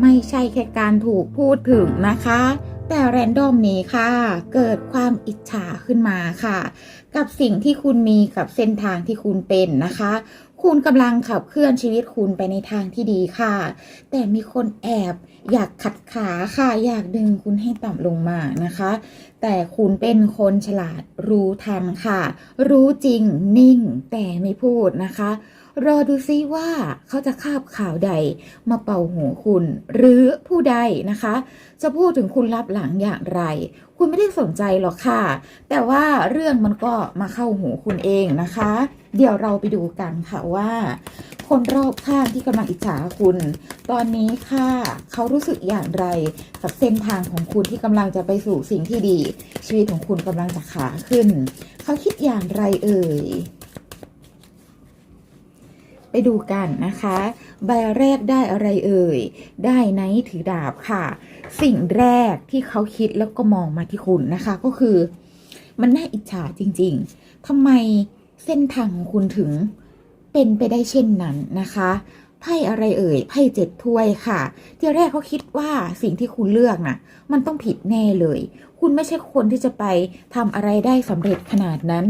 ไม่ใช่แค่การถูกพูดถึงนะคะ แต่แรนดอมนี้ค่ะ เกิดความอิจฉาขึ้นมาค่ะ กับสิ่งที่คุณมีกับเส้นทางที่คุณเป็นนะคะ คุณกำลังขับเคลื่อนชีวิตคุณไปในทางที่ดีค่ะ แต่มีคนแอบอยากขัดขาค่ะ อยากดึงคุณให้ต่ำลงมานะคะ แต่คุณเป็นคนฉลาดรู้ทันค่ะ รู้จริงนิ่งแต่ไม่พูดนะคะ รอดูซิว่าเขาจะคาบข่าวใดมาเป่าหูคุณ หรือผู้ใดนะคะ จะพูดถึงคุณรับหลังอย่างไร คุณไม่ได้สนใจหรอกค่ะ แต่ว่าเรื่องมันก็มาเข้าหูคุณเองนะคะ เดี๋ยวเราไปดูกันค่ะว่า คนรอบข้างที่กำลังอิจฉาคุณ ตอนนี้ค่ะเขารู้สึกอย่างไรกับเส้นทางของคุณที่กำลังจะไปสู่สิ่งที่ดี ชีวิตของคุณกำลังจะขาขึ้น เขาคิดอย่างไรเอ่ย ไปดูกันนะคะ ใบแรกได้อะไรเอ่ย ได้ไนท์ถือดาบค่ะ สิ่งแรกที่เขาคิดแล้วก็มองมาที่คุณนะคะ ก็คือ มันน่าอิจฉาจริง ๆทำไมเส้นทางของคุณถึงเป็นไปได้เช่นนั้นนะคะไพ่อะไรเอ่ยไพ่เจ็ดถ้วยค่ะ ทีแรกเขาคิดว่าสิ่งที่คุณเลือกน่ะ มันต้องผิดแน่เลย คุณไม่ใช่คนที่จะไปทำอะไรได้สำเร็จขนาดนั้น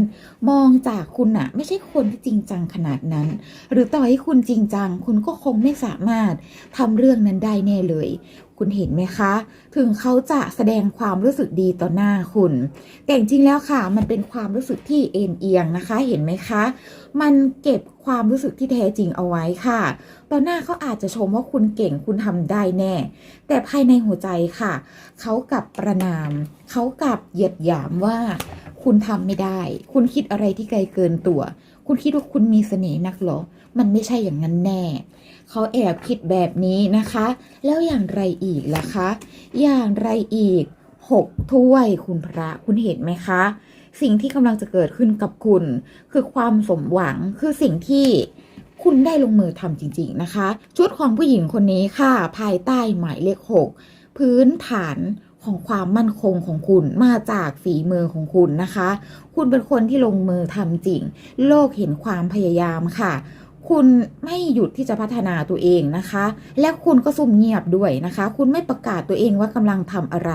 มองจากคุณน่ะไม่ใช่คนที่จริงจังขนาดนั้น หรือต่อให้คุณจริงจัง คุณก็คงไม่สามารถทำเรื่องนั้นได้แน่เลย คุณเห็นไหมคะ ถึงเขาจะแสดงความรู้สึกดีต่อหน้าคุณ แต่จริงๆแล้วค่ะ มันเป็นความรู้สึกที่เอ็นเอียงนะคะ เห็นไหมคะ มันเก็บความรู้สึกที่แท้จริงเอาไว้ค่ะ ต่อหน้าเขาอาจจะชมว่าคุณเก่งคุณทำได้แน่ แต่ภายในหัวใจค่ะ เขากลับประนาม เขากลับเหยียดหยามว่า คุณทำไม่ได้ คุณคิดอะไรที่ไกลเกินตัว คุณคิดว่าคุณมีเสน่ห์นักหรอ มันไม่ใช่อย่างนั้นแน่ เขาแอบคิดแบบนี้นะคะ แล้วอย่างไรอีกล่ะคะ อย่างไรอีกหกถ้วยคุณพระคุณเห็นไหมคะ สิ่งที่กำลังจะเกิดขึ้นกับคุณ คือความสมหวังคือสิ่งที่คุณได้ลงมือทำจริง ๆนะคะ ชุดของผู้หญิงคนนี้ค่ะ ภายใต้หมายเลขหกพื้นฐาน ของความมั่นคงของคุณมาจากฝีมือของคุณนะคะ คุณเป็นคนที่ลงมือทำจริง โลกเห็นความพยายามค่ะคุณไม่หยุดที่จะพัฒนาตัวเองนะคะ และคุณก็ซุ่มเงียบด้วยนะคะ คุณไม่ประกาศตัวเองว่ากำลังทำอะไร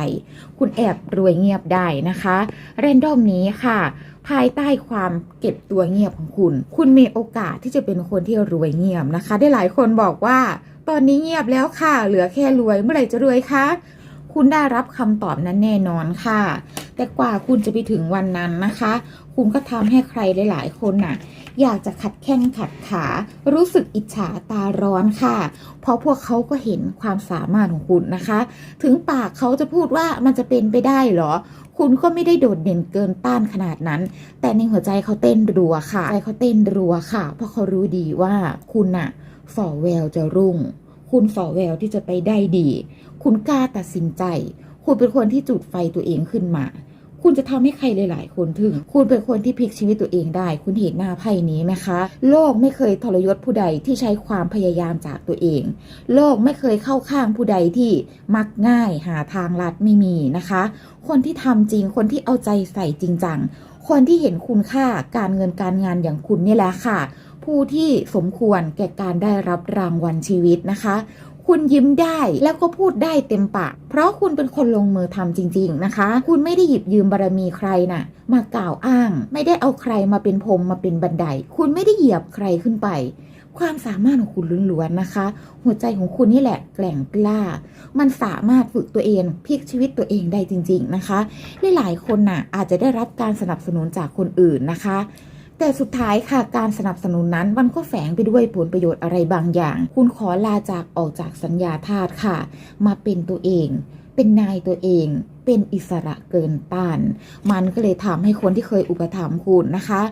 คุณแอบรวยเงียบได้นะคะเรนดอมนี้ค่ะ ภายใต้ความเก็บตัวเงียบของคุณ คุณมีโอกาสที่จะเป็นคนที่รวยเงียบนะคะ ได้หลายคนบอกว่า ตอนนี้เงียบแล้วค่ะ เหลือแค่รวยเมื่อไหร่จะรวยคะ คุณได้รับคำตอบนั้นแน่นอนค่ะ แต่กว่าคุณจะไปถึงวันนั้นนะคะ คุณก็ทำให้ใครหลายๆ คนน่ะ อยากจะขัดแข้งขัดขา รู้สึกอิจฉาตาร้อนค่ะ เพราะพวกเขาก็เห็นความสามารถของคุณนะคะ ถึงปากเขาจะพูดว่ามันจะเป็นไปได้เหรอ คุณก็ไม่ได้โดดเด่นเกินต้านขนาดนั้น แต่ในหัวใจเขาเต้นรัวค่ะ ใจเขาเต้นรัวค่ะ เพราะเขารู้ดีว่าคุณน่ะฝ่อแววจะรุ่ง คุณฝ่อแววที่จะไปได้ดี คุณกล้าตัดสินใจ คุณเป็นคนที่จุดไฟตัวเองขึ้นมา คุณจะทำให้ใครหลาย ๆ คนถึง คุณเป็นคนที่พลิกชีวิตตัวเองได้ คุณเห็นหน้าไพ่นี้ไหมคะ โลกไม่เคยทรยศผู้ใดที่ใช้ความพยายามจากตัวเอง โลกไม่เคยเข้าข้างผู้ใดที่มักง่ายหาทางลัดไม่มีนะคะ คนที่ทำจริง คนที่เอาใจใส่จริงจัง คนที่เห็นคุณค่าการเงินการงานอย่างคุณนี่แหละค่ะ ผู้ที่สมควรแก่การได้รับรางวัลชีวิตนะคะ คุณยิ้มได้แล้วก็พูดได้เต็มปาก เพราะคุณเป็นคนลงมือทำจริง ๆนะคะ คุณไม่ได้หยิบยืมบารมีใครน่ะ มากล่าวอ้าง ไม่ได้เอาใครมาเป็นพรมมาเป็นบันได คุณไม่ได้เหยียบใครขึ้นไปความสามารถของคุณล้วนๆนะคะ หัวใจของคุณนี่แหละแกร่งกล้า มันสามารถฝึกตัวเองพลิกชีวิตตัวเองได้จริง ๆนะคะ หลายๆคนน่ะอาจจะได้รับการสนับสนุนจากคนอื่นนะคะ แต่สุดท้ายค่ะการสนับสนุนนั้นมันก็แฝงไปด้วยผลประโยชน์อะไรบางอย่าง คุณขอลาจากออกจากสัญญาทาสค่ะ มาเป็นตัวเอง เป็นนายตัวเองเป็นอิสระเกินต้าน มันก็เลยทำให้คนที่เคยอุปถัมภ์คุณนะคะ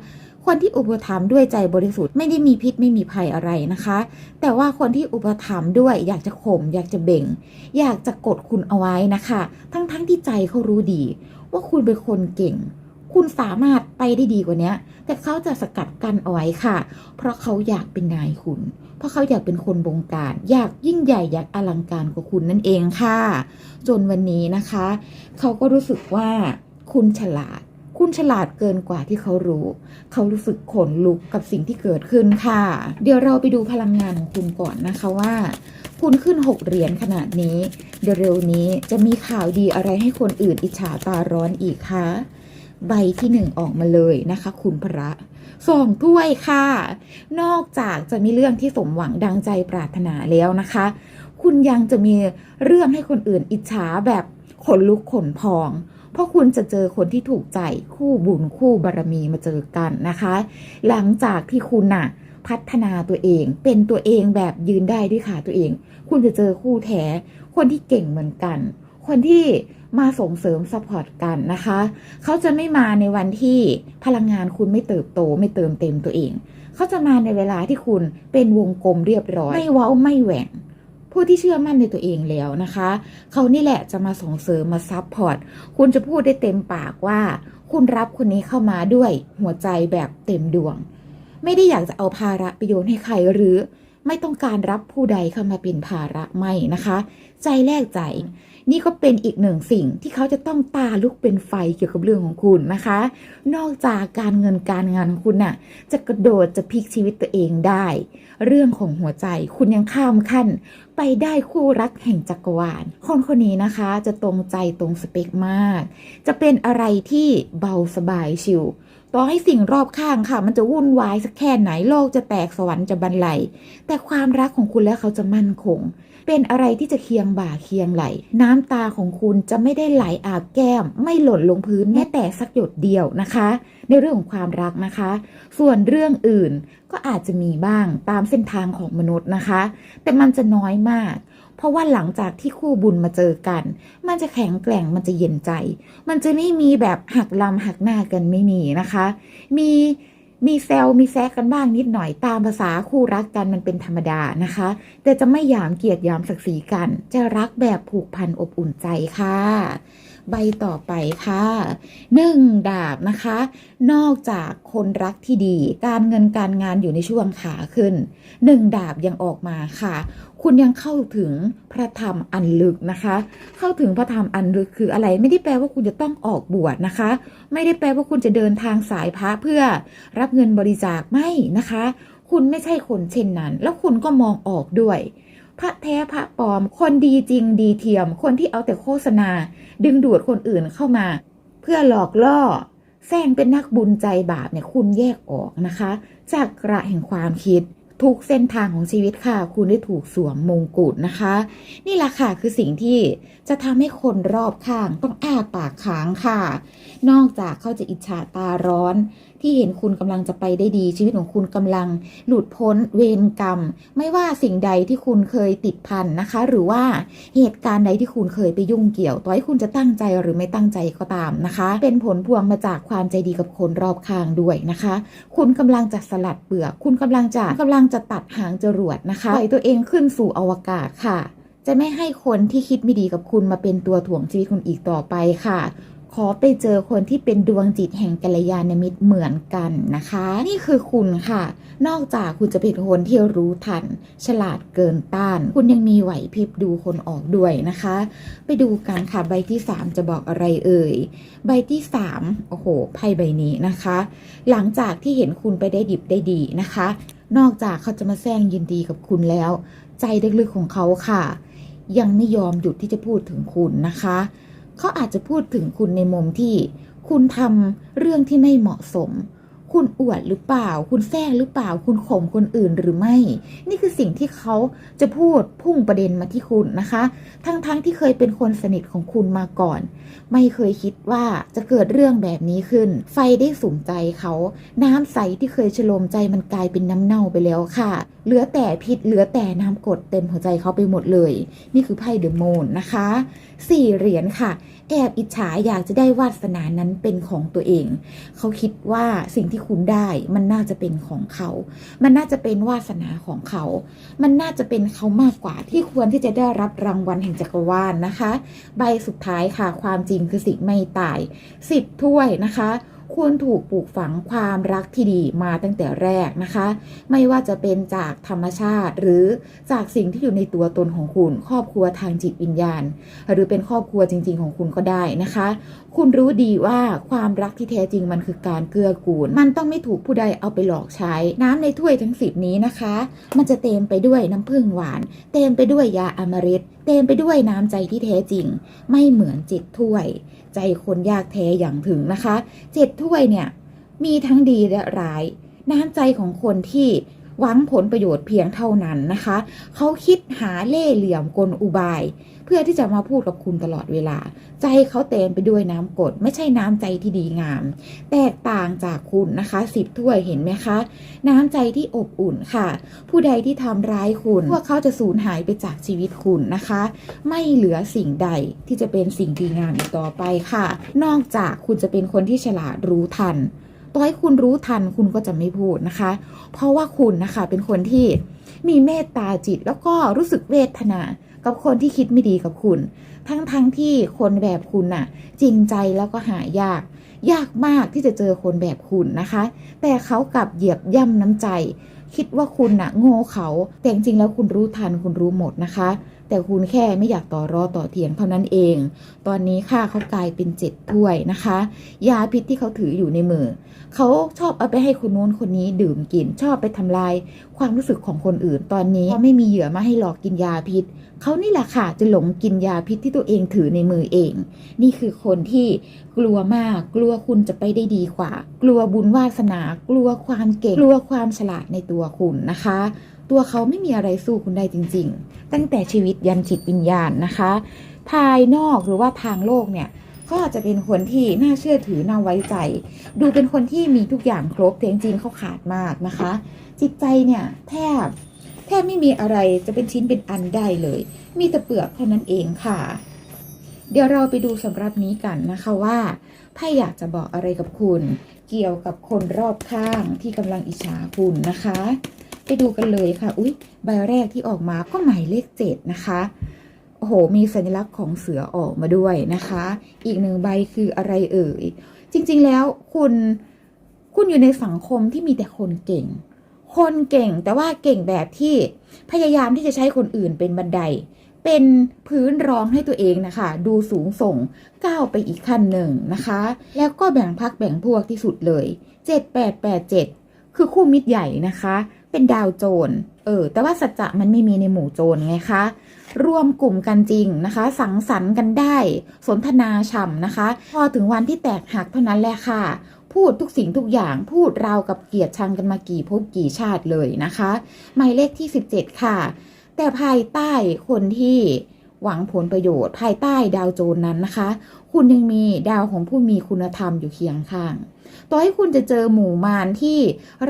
คนที่อุปถัมภ์ด้วยใจบริสุทธิ์ไม่ได้มีพิษไม่มีภัยอะไรนะคะ แต่ว่าคนที่อุปถัมภ์ด้วยอยากจะข่มอยากจะเบ่ง อยากจะกดคุณเอาไว้นะคะ ทั้งๆทที่ใจเขารู้ดี ว่าคุณเป็นคนเก่ง คุณสามารถไปได้ดีกว่านี้แต่เขาจะสกัดกั้นเอาไว้ค่ะ เพราะเขาอยากเป็นนายคุณ เพราะเขาอยากเป็นคนบงการ อยากยิ่งใหญ่อยากอลังการกว่าคุณนั่นเองค่ะ จนวันนี้นะคะ เขาก็รู้สึกว่าคุณฉลาดคุคุณฉลาดเกินกว่าที่เขารู้ เขารู้สึกขนลุกกับสิ่งที่เกิดขึ้นค่ะ เดี๋ยวเราไปดูพลังงานของคุณก่อนนะคะว่าคุณขึ้น 6 เหรียญขนาดนี้ เดี๋ยวเร็วนี้จะมีข่าวดีอะไรให้คนอื่นอิจฉาตาร้อนอีกคะ ใบที่หนึ่งออกมาเลยนะคะ คุณพระสองถ้วยค่ะ นอกจากจะมีเรื่องที่สมหวังดังใจปรารถนาแล้วนะคะ คุณยังจะมีเรื่องให้คนอื่นอิจฉาแบบขนลุกขนพอง เพราะคุณจะเจอคนที่ถูกใจคู่บุญคู่บารมีมาเจอกันนะคะ หลังจากที่คุณน่ะพัฒนาตัวเอง เป็นตัวเองแบบยืนได้ด้วยขาตัวเอง คุณจะเจอคู่แท้ คนที่เก่งเหมือนกัน คนที่ มาส่งเสริมซัพพอร์ตกันนะคะ เขาจะไม่มาในวันที่พลังงานคุณไม่เติบโตไม่เติมเต็มตัวเอง เขาจะมาในเวลาที่คุณเป็นวงกลมเรียบร้อย ไม่เว้าไม่แหว่งผู้ที่เชื่อมั่นในตัวเองแล้วนะคะ เขานี่แหละจะมาส่งเสริมมาซัพพอร์ต คุณจะพูดได้เต็มปากว่า คุณรับคนนี้เข้ามาด้วยหัวใจแบบเต็มดวง ไม่ได้อยากจะเอาภาระไปโยนให้ใครหรือ ไม่ต้องการรับผู้ใดเข้ามาเป็นภาระไม่นะคะ ใจแลกใจ นี่ก็เป็นอีกหนึ่งสิ่งที่เขาจะต้องตาลุกเป็นไฟเกี่ยวกับเรื่องของคุณนะคะ นอกจากการเงินการงานของคุณน่ะจะกระโดดจะพลิกชีวิตตัวเองได้ เรื่องของหัวใจคุณยังข้ามขั้น ไปได้คู่รักแห่งจักรวาลคนคนนี้นะคะจะตรงใจตรงสเปคมาก จะเป็นอะไรที่เบาสบายชิวต่อให้สิ่งรอบข้างค่ะ มันจะวุ่นวายสักแค่ไหนโลกจะแตกสวรรค์จะบรรลัยแต่ความรักของคุณและเขาจะมั่นคง เป็นอะไรที่จะเคียงบ่าเคียงไหล น้ำตาของคุณจะไม่ได้ไหลอาบแก้ม ไม่หล่นลงพื้นแม้แต่สักหยดเดียวนะคะ ในเรื่องของความรักนะคะ ส่วนเรื่องอื่นก็อาจจะมีบ้างตามเส้นทางของมนุษย์นะคะ แต่มันจะน้อยมาก เพราะว่าหลังจากที่คู่บุญมาเจอกัน มันจะแข็งแกร่งมันจะเย็นใจ มันจะไม่มีแบบหักลำหักหน้ากันไม่มีนะคะ มี มีแซลมีแซกกันบ้างนิดหน่อยตามภาษาคู่รักกันมันเป็นธรรมดานะคะ แต่จะไม่หยามเกียดหยามศักดิ์ศรีกัน จะรักแบบผูกพันอบอุ่นใจค่ะ ใบต่อไปค่ะหนึ่งดาบนะคะ นอกจากคนรักที่ดี การเงินการงานอยู่ในช่วงขาขึ้นหนึ่งดาบยังออกมาค่ะ คุณยังเข้าถึงพระธรรมอันลึกนะคะ เข้าถึงพระธรรมอันลึกคืออะไร ไม่ได้แปลว่าคุณจะต้องออกบวชนะคะ ไม่ได้แปลว่าคุณจะเดินทางสายพระเพื่อรับเงินบริจาคไม่นะคะ คุณไม่ใช่คนเช่นนั้น แล้วคุณก็มองออกด้วย พระแท้พระปลอม คนดีจริงดีเทียม คนที่เอาแต่โฆษณา ดึงดูดคนอื่นเข้ามา เพื่อหลอกล่อแซงเป็นนักบุญใจบาปเนี่ยคุณแยกออกนะคะ จากกระแห่งความคิดทุกเส้นทางของชีวิตค่ะ คุณได้ถูกสวมมงกุฎนะคะ นี่แหละค่ะคือสิ่งที่จะทำให้คนรอบข้างต้องอ้าปากค้างค่ะ นอกจากเขาจะอิจฉาตาร้อน ที่เห็นคุณกำลังจะไปได้ดี ชีวิตของคุณกำลังหลุดพ้นเวรกรรม ไม่ว่าสิ่งใดที่คุณเคยติดพันนะคะ หรือว่าเหตุการณ์ใดที่คุณเคยไปยุ่งเกี่ยว ต่อให้คุณจะตั้งใจหรือไม่ตั้งใจก็ตามนะคะ เป็นผลพวงมาจากความใจดีกับคนรอบข้างด้วยนะคะ คุณกำลังจะสลัดเปลือกคุณกำลังจะกำลังจะตัดหางจรวดนะคะปล่อยตัวเองขึ้นสู่อวกาศค่ะจะไม่ให้คนที่คิดไม่ดีกับคุณมาเป็นตัวถ่วงชีวิตคุณอีกต่อไปค่ะ ขอไปเจอคนที่เป็นดวงจิตแห่งกัลยาณมิตรเหมือนกันนะคะ นี่คือคุณค่ะ นอกจากคุณจะเป็นคนที่รู้ทัน ฉลาดเกินต้าน คุณยังมีไหวพริบดูคนออกด้วยนะคะ ไปดูกันค่ะใบที่ 3 จะบอกอะไรเอ่ย ใบที่ 3 โอ้โหไพ่ใบนี้นะคะ หลังจากที่เห็นคุณไปได้ดิบได้ดีนะคะ นอกจากเขาจะมาแซงยินดีกับคุณแล้ว ใจลึกๆของเขาค่ะ ยังไม่ยอมหยุดที่จะพูดถึงคุณนะคะ เขาอาจจะพูดถึงคุณในมุมที่ คุณทำเรื่องที่ไม่เหมาะสม คุณอวดหรือเปล่า คุณแซงหรือเปล่า คุณข่มคนอื่นหรือไม่ นี่คือสิ่งที่เขาจะพูดพุ่งประเด็นมาที่คุณนะคะ ทั้งๆทที่เคยเป็นคนสนิทของคุณมาก่อน ไม่เคยคิดว่าจะเกิดเรื่องแบบนี้ขึ้น ไฟได้สุมใจเขา น้ำใสที่เคยฉโลมใจมันกลายเป็นน้ำเน่าไปแล้วค่ะ เหลือแต่พิษเหลือแต่น้ำกดเต็มหัวใจเขาไปหมดเลย นี่คือไพ่เดอะโมนนะคะสี่เหรียญค่ะ แอบอิจฉาอยากจะได้วาสนานั้นเป็นของตัวเอง เขาคิดว่าสิ่งที่คุณได้มันน่าจะเป็นของเขา มันน่าจะเป็นวาสนาของเขา มันน่าจะเป็นเขามากกว่าที่ควรที่จะได้รับรางวัลแห่งจักรวาลนะคะ ใบสุดท้ายค่ะ ความจริงคือสิ่งไม่ตายสิบถ้วยนะคะ คุณถูกปลูกฝังความรักที่ดีมาตั้งแต่แรกนะคะ ไม่ว่าจะเป็นจากธรรมชาติ หรือจากสิ่งที่อยู่ในตัวตนของคุณ ครอบครัวทางจิตวิญญาณ หรือเป็นครอบครัวจริง ๆ ของคุณก็ได้นะคะ คุณรู้ดีว่าความรักที่แท้จริงมันคือการเกื้อกูล มันต้องไม่ถูกผู้ใดเอาไปหลอกใช้ น้ำในถ้วยทั้งสิบนี้นะคะ มันจะเต็มไปด้วยน้ำผึ้งหวาน เต็มไปด้วยยาอมฤต เต็มไปด้วยน้ำใจที่แท้จริง ไม่เหมือนเจ็ดถ้วย ใจคนยากแท้อย่างถึงนะคะเจ็ดถ้วยเนี่ยมีทั้งดีและร้าย น้ำใจของคนที่ หวังผลประโยชน์เพียงเท่านั้นนะคะ เขาคิดหาเล่เหลี่ยมกลอุบาย เพื่อที่จะมาพูดกับคุณตลอดเวลา ใจเขาเต็มไปด้วยน้ำกด ไม่ใช่น้ำใจที่ดีงาม แตกต่างจากคุณนะคะสิบถ้วยเห็นไหมคะ น้ำใจที่อบอุ่นค่ะ ผู้ใดที่ทำร้ายคุณ พวกเขาจะสูญหายไปจากชีวิตคุณนะคะ ไม่เหลือสิ่งใดที่จะเป็นสิ่งดีงามอีกต่อไปค่ะ นอกจากคุณจะเป็นคนที่ฉลาดรู้ทัน ต่อให้คุณรู้ทันคุณก็จะไม่พูดนะคะ เพราะว่าคุณนะคะเป็นคนที่มีเมตตาจิตแล้วก็รู้สึกเวทนา กับคนที่คิดไม่ดีกับคุณ ทั้งๆทที่คนแบบคุณน่ะ จริงใจแล้วก็หายาก ยากมากที่จะเจอคนแบบคุณนะคะ แต่เขากลับเหยียบย่ำน้ำใจ คิดว่าคุณน่ะโง่เขาแต่จริงๆแล้วคุณรู้ทันคุณรู้หมดนะคะ แต่คุณแค่ไม่อยากต่อรอต่อเถียงเท่านั้นเอง ตอนนี้ค่ะเขากลายเป็นเจ็ดถ้วยนะคะ ยาพิษที่เขาถืออยู่ในมือเขาชอบเอาไปให้คนโน้นคนนี้ดื่มกิน ชอบไปทำลายความรู้สึกของคนอื่น ตอนนี้เขาไม่มีเหยื่อมาให้หลอกกินยาพิษเขานี่แหละค่ะจะหลงกินยาพิษที่ตัวเองถือในมือเอง นี่คือคนที่กลัวมาก กลัวคุณจะไปได้ดีกว่า กลัวบุญวาสนา กลัวความเก่ง กลัวความฉลาดในตัวคุณนะคะ ตัวเขาไม่มีอะไรสู้คุณได้จริง ๆ ตั้งแต่ชีวิตยันจิตวิญญาณนะคะ ภายนอกหรือว่าทางโลกเนี่ยก็จะเป็นคนที่น่าเชื่อถือน่าไว้ใจ ดูเป็นคนที่มีทุกอย่างครบแต่จริงๆเขาขาดมากนะคะ จิตใจเนี่ยแทบแทบไม่มีอะไรจะเป็นชิ้นเป็นอันได้เลย มีแต่เปลือกเท่านั้นเองค่ะ เดี๋ยวเราไปดูสำหรับนี้กันนะคะว่าไพ่อยากจะบอกอะไรกับคุณ เกี่ยวกับคนรอบข้างที่กำลังอิจฉาคุณนะคะ ดูกันเลยค่ะ อุ๊ย ใบแรกที่ออกมาก็หมายเลขเจ็ดนะคะ โอ้โห มีสัญลักษณ์ของเสือออกมาด้วยนะคะ อีกหนึ่งใบคืออะไรเอ่ย จริงๆแล้วคุณ คุณอยู่ในสังคมที่มีแต่คนเก่ง คนเก่งแต่ว่าเก่งแบบที่พยายามที่จะใช้คนอื่นเป็นบันได เป็นพื้นรองให้ตัวเองนะคะ ดูสูงส่งก้าวไปอีกขั้นหนึ่งนะคะ แล้วก็แบ่งพักแบ่งพวกที่สุดเลย 7887 คือคู่มิตรใหญ่นะคะ เป็นดาวโจร เออ แต่ว่าสัจจะมันไม่มีในหมู่โจรไงคะ รวมกลุ่มกันจริงนะคะ สังสรรค์กันได้ สนทนาฉ่ำนะคะ พอถึงวันที่แตกหักเท่านั้นแหละค่ะ พูดทุกสิ่งทุกอย่างพูดราวกับเกลียดชังกันมากี่ภพกี่ชาติเลยนะคะ หมายเลขที่ 17 ค่ะ แต่ภายใต้คนที่หวังผลประโยชน์ภายใต้ดาวโจรนั้นนะคะ คุณยังมีดาวของผู้มีคุณธรรมอยู่เคียงข้าง ต่อให้คุณจะเจอหมู่มารที่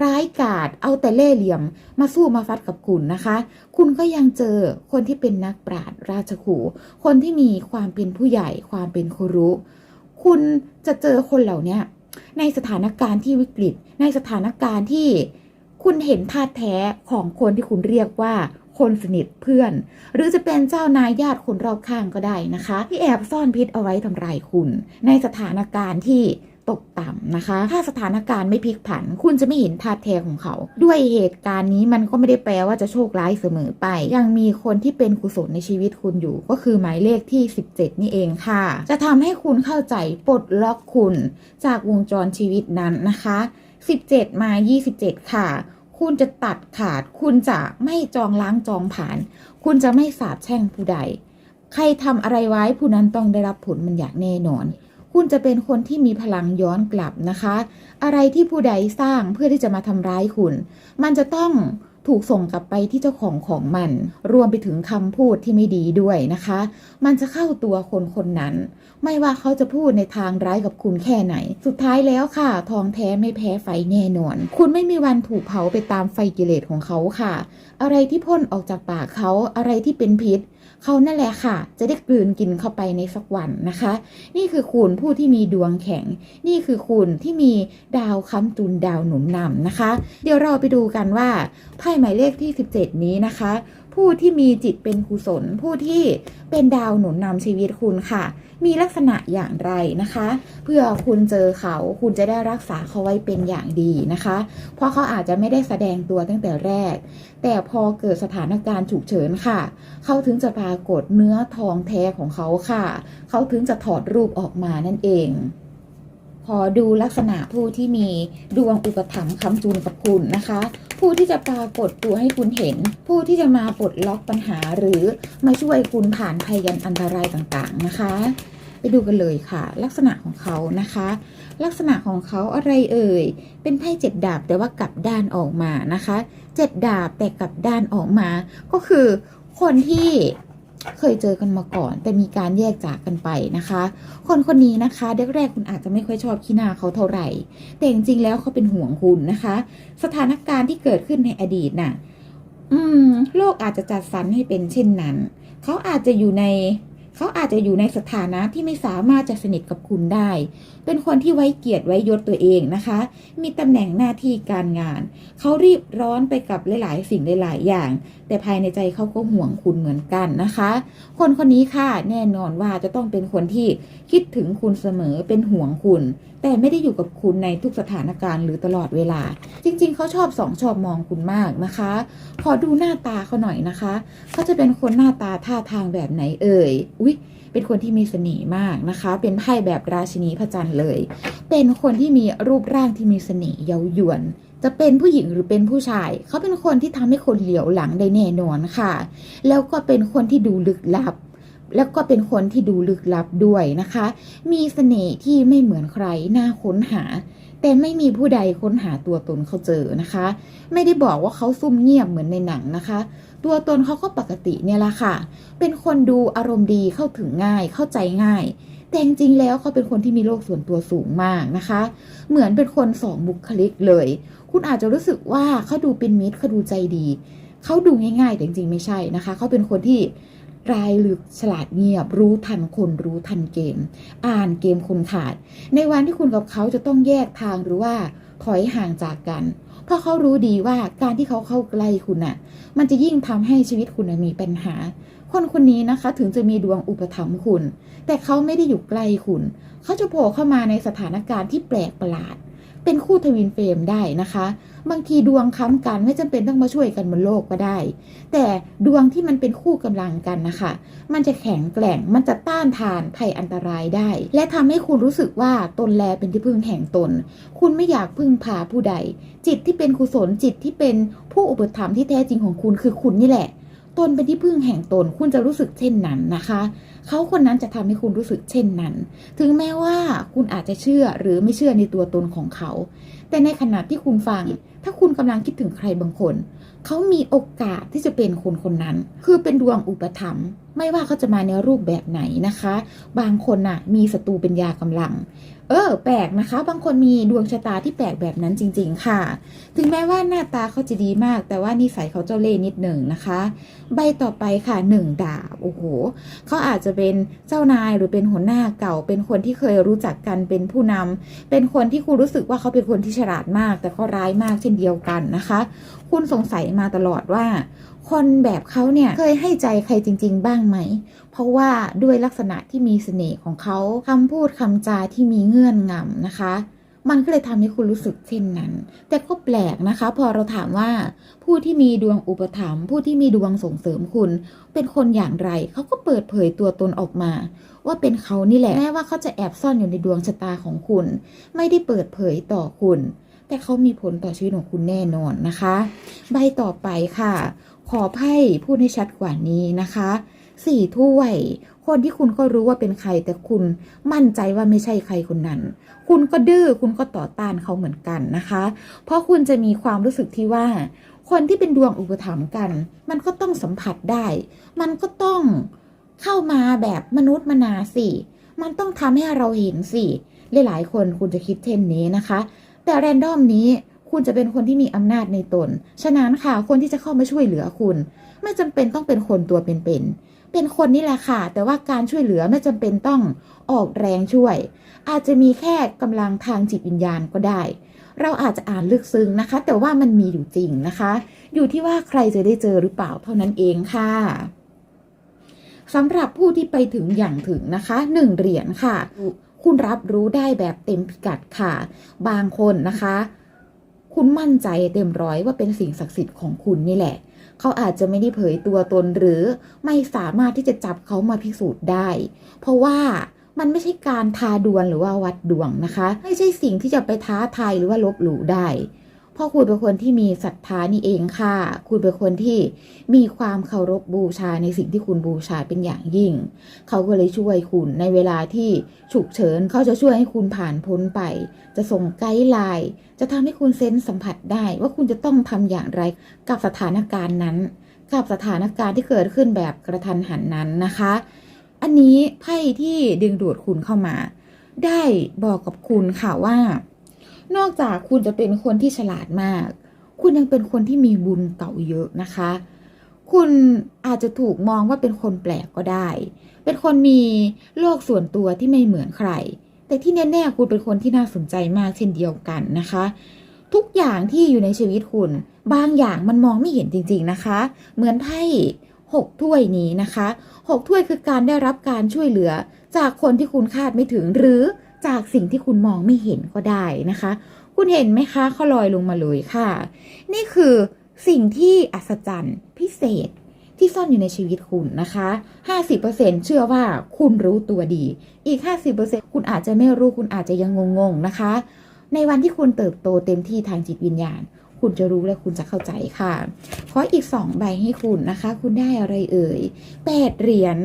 ร้ายกาจเอาแต่เล่ห์เหลี่ยม มาสู้มาฟัดกับคุณนะคะ คุณก็ยังเจอคนที่เป็นนักปราชญ์ราชขู่คนที่มีความเป็นผู้ใหญ่ความเป็นครูรู้คุณจะเจอคนเหล่านี้ในสถานการณ์ที่วิกฤต ในสถานการณ์ที่คุณเห็นท่าแท้ของคนที่คุณเรียกว่าคนสนิทเพื่อน หรือจะเป็นเจ้านายญาติคนรอบข้างก็ได้นะคะ ที่แอบซ่อนพิษเอาไว้ทำลายคุณ ในสถานการณ์ที่ ตกต่ำนะคะ ถ้าสถานการณ์ไม่พลิกผัน คุณจะไม่เห็นท่าแท้ของเขา ด้วยเหตุการณ์นี้มันก็ไม่ได้แปลว่าจะโชคร้ายเสมอไป ยังมีคนที่เป็นกุศลในชีวิตคุณอยู่ ก็คือหมายเลขที่ 17 นี่เองค่ะ จะทำให้คุณเข้าใจปลดล็อกคุณจากวงจรชีวิตนั้นนะคะ 17 มา 27 ค่ะคุณจะตัดขาด คุณจะไม่จองล้างจองผ่าน คุณจะไม่สาบแช่งผู้ใด ใครทำอะไรไว้ผู้นั้นต้องได้รับผลมันอย่างแน่นอน คุณจะเป็นคนที่มีพลังย้อนกลับนะคะ อะไรที่ผู้ใดสร้างเพื่อที่จะมาทำร้ายคุณ มันจะต้องถูกส่งกลับไปที่เจ้าของของมัน รวมไปถึงคำพูดที่ไม่ดีด้วยนะคะ มันจะเข้าตัวคนคนนั้น ไม่ว่าเขาจะพูดในทางร้ายกับคุณแค่ไหน สุดท้ายแล้วค่ะ ทองแท้ไม่แพ้ไฟแน่นอน คุณไม่มีวันถูกเผาไปตามไฟกิเลสของเขาค่ะ อะไรที่พ่นออกจากปากเขา อะไรที่เป็นพิษ เขานั่นแหละค่ะ จะได้กลืนกินเข้าไปในสักวันนะคะ นี่คือคุณผู้ที่มีดวงแข็ง นี่คือคุณที่มีดาวค้ำจุนดาวหนุนนำนะคะ เดี๋ยวเราไปดูกันว่าไพ่หมายเลขที่ 17 นี้นะคะผู้ที่มีจิตเป็นกุศล ผู้ที่เป็นดาวหนุนนำชีวิตคุณค่ะ มีลักษณะอย่างไรนะคะ เพื่อคุณเจอเขาคุณจะได้รักษาเขาไว้เป็นอย่างดีนะคะ เพราะเขาอาจจะไม่ได้แสดงตัวตั้งแต่แรก แต่พอเกิดสถานการณ์ฉุกเฉินค่ะ เขาถึงจะปรากฏเนื้อทองแท้ของเขาค่ะ เขาถึงจะถอดรูปออกมานั่นเอง พอดูลักษณะผู้ที่มีดวงอุปถัมภ์คำจูนกับคุณนะคะ ผู้ที่จะปรากฏตัวให้คุณเห็น ผู้ที่จะมาปลดล็อกปัญหาหรือมาช่วยคุณผ่านภัยยันอันตรายต่างๆนะคะ ไปดูกันเลยค่ะ ลักษณะของเขานะคะ ลักษณะของเขาอะไรเอ่ย เป็นไพ่เจ็ดดาบแต่ว่ากลับด้านออกมานะคะเจ็ดดาบแต่กลับด้านออกมา ก็คือคนที่ เคยเจอกันมาก่อน แต่มีการแยกจากกันไปนะคะ คนคนนี้นะคะแรกๆคุณอาจจะไม่ค่อยชอบขี้หน้าเขาเท่าไหร่ แต่จริงๆแล้วเขาเป็นห่วงคุณนะคะ สถานการณ์ที่เกิดขึ้นในอดีตน่ะ อืม โลกอาจจะจัดสรรให้เป็นเช่นนั้น เขาอาจจะอยู่ในเขาอาจจะอยู่ในสถานะที่ไม่สามารถจะสนิทกับคุณได้เป็นคนที่ไว้เกียรติไว้ยศตัวเองนะคะ มีตำแหน่งหน้าที่การงาน เขารีบร้อนไปกับหลาย ๆ สิ่งหลาย ๆ อย่าง แต่ภายในใจเขาก็ห่วงคุณเหมือนกันนะคะ คนคนนี้ค่ะแน่นอนว่าจะต้องเป็นคนที่คิดถึงคุณเสมอเป็นห่วงคุณ แต่ไม่ได้อยู่กับคุณในทุกสถานการณ์หรือตลอดเวลา จริง ๆ เขาชอบสองชอบมองคุณมากนะคะ ขอดูหน้าตาเขาหน่อยนะคะ เขาจะเป็นคนหน้าตาท่าทางแบบไหนเอ่ย อุ๊ย เป็นคนที่มีเสน่ห์มากนะคะ เป็นไพ่แบบราชินีพระจันทร์เลย เป็นคนที่มีรูปร่างที่มีเสน่ห์เย้ายวน จะเป็นผู้หญิงหรือเป็นผู้ชาย เขาเป็นคนที่ทำให้คนเหลียวหลังได้แน่นอนค่ะ แล้วก็เป็นคนที่ดูลึกลับแล้วก็เป็นคนที่ดูลึกลับด้วยนะคะ มีเสน่ห์ที่ไม่เหมือนใคร น่าค้นหา แต่ไม่มีผู้ใดค้นหาตัวตนเขาเจอนะคะ ไม่ได้บอกว่าเขาซุ่มเงียบเหมือนในหนังนะคะ ตัวตนเขาก็ปกติเนี่ยแหละค่ะ เป็นคนดูอารมณ์ดีเข้าถึงง่าย เข้าใจง่าย แต่จริงๆแล้วเขาเป็นคนที่มีโลกส่วนตัวสูงมากนะคะ เหมือนเป็นคนสองบุคลิกเลย คุณอาจจะรู้สึกว่าเขาดูเป็นมิตรเขาดูใจดี เขาดูง่าย ๆ แต่จริงๆไม่ใช่นะคะ เขาเป็นคนที่ รายลึกฉลาดเงียบ รู้ทันคนรู้ทันเกม อ่านเกมคนขาด ในวันที่คุณกับเขาจะต้องแยกทางหรือว่าถอยห่างจากกัน เพราะเขารู้ดีว่าการที่เขาเข้าใกล้คุณน่ะ มันจะยิ่งทำให้ชีวิตคุณมีปัญหา คนคนนี้นะคะถึงจะมีดวงอุปถัมภ์คุณ แต่เขาไม่ได้อยู่ใกล้คุณ เขาจะโผล่เข้ามาในสถานการณ์ที่แปลกประหลาด เป็นคู่ทวินเฟรมได้นะคะ บางทีดวงค้ำกันไม่จำเป็นต้องมาช่วยกันบนโลกก็ได้ แต่ดวงที่มันเป็นคู่กำลังกันนะคะ มันจะแข็งแกร่งมันจะต้านทานภัยอันตรายได้ และทำให้คุณรู้สึกว่าตนแลเป็นที่พึ่งแห่งตน คุณไม่อยากพึ่งพาผู้ใด จิตที่เป็นกุศลจิตที่เป็นผู้อุปถัมภ์ที่แท้จริงของคุณคือคุณนี่แหละตนเป็นที่พึ่งแห่งตนคุณจะรู้สึกเช่นนั้นนะคะ เขาคนนั้นจะทำให้คุณรู้สึกเช่นนั้น ถึงแม้ว่าคุณอาจจะเชื่อหรือไม่เชื่อในตัวตนของเขา แต่ในขณะที่คุณฟัง ถ้าคุณกำลังคิดถึงใครบางคน เขามีโอกาสที่จะเป็นคนคนนั้น คือเป็นดวงอุปถัมภ์ไม่ว่าเขาจะมาในรูปแบบไหนนะคะ บางคนน่ะ มีศัตรูเป็นยากำลัง เออ แปลกนะคะ บางคนมีดวงชะตาที่แปลกแบบนั้นจริง ๆ ค่ะ ถึงแม้ว่าหน้าตาเขาจะดีมาก แต่ว่านิสัยเขาเจ้าเล่ห์นิดหนึ่งนะคะ ใบต่อไปค่ะหนึ่งดาบโอ้โหเขาอาจจะเป็นเจ้านายหรือเป็นหัวหน้าเก่า เป็นคนที่เคยรู้จักกันเป็นผู้นำเป็นคนที่คุณรู้สึกว่าเขาเป็นคนที่ฉลาดมาก แต่ก็ร้ายมากเช่นเดียวกันนะคะ คุณสงสัยมาตลอดว่าคนแบบเขาเนี่ยเคยให้ใจใครจริง ๆ บ้างไหม เพราะว่าด้วยลักษณะที่มีเสน่ห์ของเขาคำพูดคำจาที่มีเงื่อนงำนะคะ มันก็เลยทำให้คุณรู้สึกเช่นนั้น แต่ก็แปลกนะคะ พอเราถามว่าผู้ที่มีดวงอุปถัมภ์ผู้ที่มีดวงส่งเสริมคุณ เป็นคนอย่างไรเขาก็เปิดเผยตัวตนออกมา ว่าเป็นเขานี่แหละแม้ว่าเขาจะแอบซ่อนอยู่ในดวงชะตาของคุณ ไม่ได้เปิดเผยต่อคุณ แต่เขามีผลต่อชีวิตของคุณแน่นอนนะคะ ใบต่อไปค่ะ ขอไพ่พูดให้ชัดกว่านี้นะคะสี่ถ้วย คนที่คุณก็รู้ว่าเป็นใคร แต่คุณมั่นใจว่าไม่ใช่ใครคนนั้น คุณก็ดื้อคุณก็ต่อต้านเขาเหมือนกันนะคะ เพราะคุณจะมีความรู้สึกที่ว่า คนที่เป็นดวงอุปถัมภ์กัน มันก็ต้องสัมผัสได้ มันก็ต้องเข้ามาแบบมนุษย์มนาสิมันต้องทำให้เราเห็นสิหลายๆคนคุณจะคิดเช่นนี้นะคะ แต่แรนดอมนี้ คุณจะเป็นคนที่มีอำนาจในตน ฉะนั้นค่ะคนที่จะเข้ามาช่วยเหลือคุณ ไม่จำเป็นต้องเป็นคนตัวเป็นๆเป็นคนนี่แหละค่ะ แต่ว่าการช่วยเหลือไม่จำเป็นต้องออกแรงช่วย อาจจะมีแค่กำลังทางจิตวิญญาณก็ได้ เราอาจจะอ่านลึกซึ้งนะคะ แต่ว่ามันมีอยู่จริงนะคะ อยู่ที่ว่าใครจะได้เจอหรือเปล่าเท่านั้นเองค่ะสำหรับผู้ที่ไปถึงอย่างถึงนะคะหนึ่งเหรียญค่ะ คุณรับรู้ได้แบบเต็มพิกัดค่ะ บางคนนะคะ คุณมั่นใจเต็มร้อยว่าเป็นสิ่งศักดิ์สิทธิ์ของคุณนี่แหละ เขาอาจจะไม่ได้เผยตัวตนหรือไม่สามารถที่จะจับเขามาพิสูจน์ได้ เพราะว่ามันไม่ใช่การทาดวลหรือว่าวัดดวงนะคะ ไม่ใช่สิ่งที่จะไปท้าทายหรือว่าลบหลู่ได้ พราะคุณเป็นคนที่มีศรัทธานี่เองค่ะ คุณเป็นคนที่มีความเคารพบูชาในสิ่งที่คุณบูชาเป็นอย่างยิ่ง เขาก็เลยช่วยคุณในเวลาที่ฉุกเฉินเขาจะช่วยให้คุณผ่านพ้นไป จะส่งไกด์ไลน์ จะทำให้คุณเซนส์สัมผัสได้ ว่าคุณจะต้องทำอย่างไรกับสถานการณ์นั้น กับสถานการณ์ที่เกิดขึ้นแบบกระทันหันนั้นนะคะ อันนี้ไพ่ที่ดึงดูดคุณเข้ามา ได้บอกกับคุณค่ะว่า นอกจากคุณจะเป็นคนที่ฉลาดมาก คุณยังเป็นคนที่มีบุญเก่าเยอะนะคะ คุณอาจจะถูกมองว่าเป็นคนแปลกก็ได้ เป็นคนมีโลกส่วนตัวที่ไม่เหมือนใคร แต่ที่แน่ๆคุณเป็นคนที่น่าสนใจมากเช่นเดียวกันนะคะ ทุกอย่างที่อยู่ในชีวิตคุณ บางอย่างมันมองไม่เห็นจริง ๆนะคะ เหมือนไพ่หกถ้วยนี้นะคะหกถ้วยคือการได้รับการช่วยเหลือจากคนที่คุณคาดไม่ถึงหรือ จากสิ่งที่คุณมองไม่เห็นก็ได้นะคะ คุณเห็นไหมคะเขาลอยลงมาเลยค่ะ นี่คือสิ่งที่อัศจรรย์พิเศษที่ซ่อนอยู่ในชีวิตคุณนะคะ 50%เชื่อว่าคุณรู้ตัวดี อีก 50%คุณอาจจะไม่รู้คุณอาจจะยังงงๆนะคะ ในวันที่คุณเติบโตเต็มที่ทางจิตวิญญาณ คุณจะรู้และคุณจะเข้าใจค่ะขออีก 2 ใบให้คุณนะคะ คุณได้อะไรเอ่ย8เหรียญ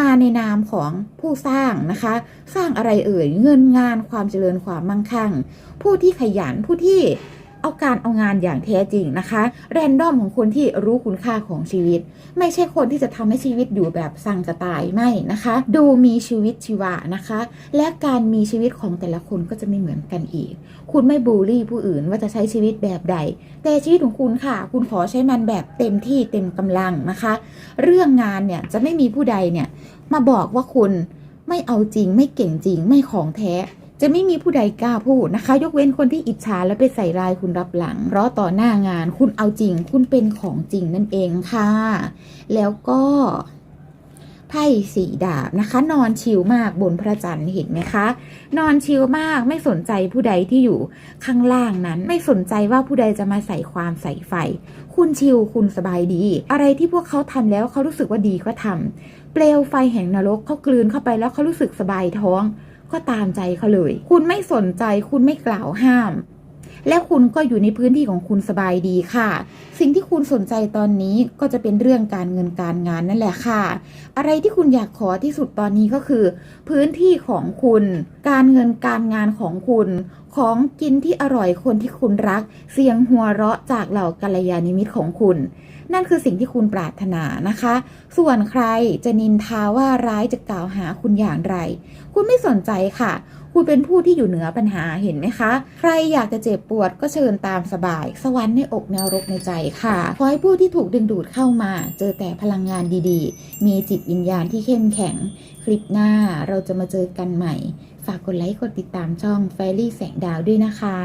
มาในนามของผู้สร้างนะคะ สร้างอะไรเอ่ยเงินงานความเจริญความมั่งคั่ง ผู้ที่ขยันผู้ที่ เอาการเอางานอย่างแท้จริงนะคะ แรนดอมของคนที่รู้คุณค่าของชีวิต ไม่ใช่คนที่จะทำให้ชีวิตอยู่แบบสั่งจะตายไม่นะคะ ดูมีชีวิตชีวานะคะ และการมีชีวิตของแต่ละคนก็จะไม่เหมือนกันอีก คุณไม่บูลลี่ผู้อื่นว่าจะใช้ชีวิตแบบใด แต่ชีวิตของคุณค่ะ คุณขอใช้มันแบบเต็มที่เต็มกำลังนะคะ เรื่องงานเนี่ยจะไม่มีผู้ใดเนี่ยมาบอกว่าคุณไม่เอาจริงไม่เก่งจริงไม่ของแท้ จะไม่มีผู้ใดกล้าพูดนะคะ ยกเว้นคนที่อิจฉาแล้วไปใส่ร้ายคุณรับหลังเพราะต่อหน้างานคุณเอาจริง คุณเป็นของจริงนั่นเองค่ะ แล้วก็ไพ่สีดาบนะคะ นอนชิลมากบนพระจันทร์เห็นไหมคะ นอนชิลมากไม่สนใจผู้ใดที่อยู่ข้างล่างนั้น ไม่สนใจว่าผู้ใดจะมาใส่ความใส่ไฟ คุณชิลคุณสบายดี อะไรที่พวกเขาทำแล้วเขารู้สึกว่าดีก็ทำเปลวไฟแห่งนรกเขากลืนเข้าไปแล้วเขารู้สึกสบายท้อง ก็ตามใจเขาเลย คุณไม่สนใจคุณไม่กล่าวห้าม และคุณก็อยู่ในพื้นที่ของคุณสบายดีค่ะ สิ่งที่คุณสนใจตอนนี้ก็จะเป็นเรื่องการเงินการงานนั่นแหละค่ะ อะไรที่คุณอยากขอที่สุดตอนนี้ก็คือ พื้นที่ของคุณ การเงินการงานของคุณ ของกินที่อร่อยคนที่คุณรัก เสียงหัวเราะจากเหล่ากัลยาณมิตรของคุณ นั่นคือสิ่งที่คุณปรารถนานะคะ ส่วนใครจะนินทาว่าร้ายจะกล่าวหาคุณอย่างไร คุณไม่สนใจค่ะ คุณเป็นผู้ที่อยู่เหนือปัญหาเห็นไหมคะ ใครอยากจะเจ็บปวดก็เชิญตามสบาย สวรรค์ในอกแนวรกในใจค่ะ ขอให้ผู้ที่ถูกดึงดูดเข้ามา เจอแต่พลังงานดีๆ มีจิตวิญญาณที่เข้มแข็ง คลิปหน้าเราจะมาเจอกันใหม่ ฝากกดไลค์กดติดตามช่อง f a i r y แสงดาวด้วยนะคะ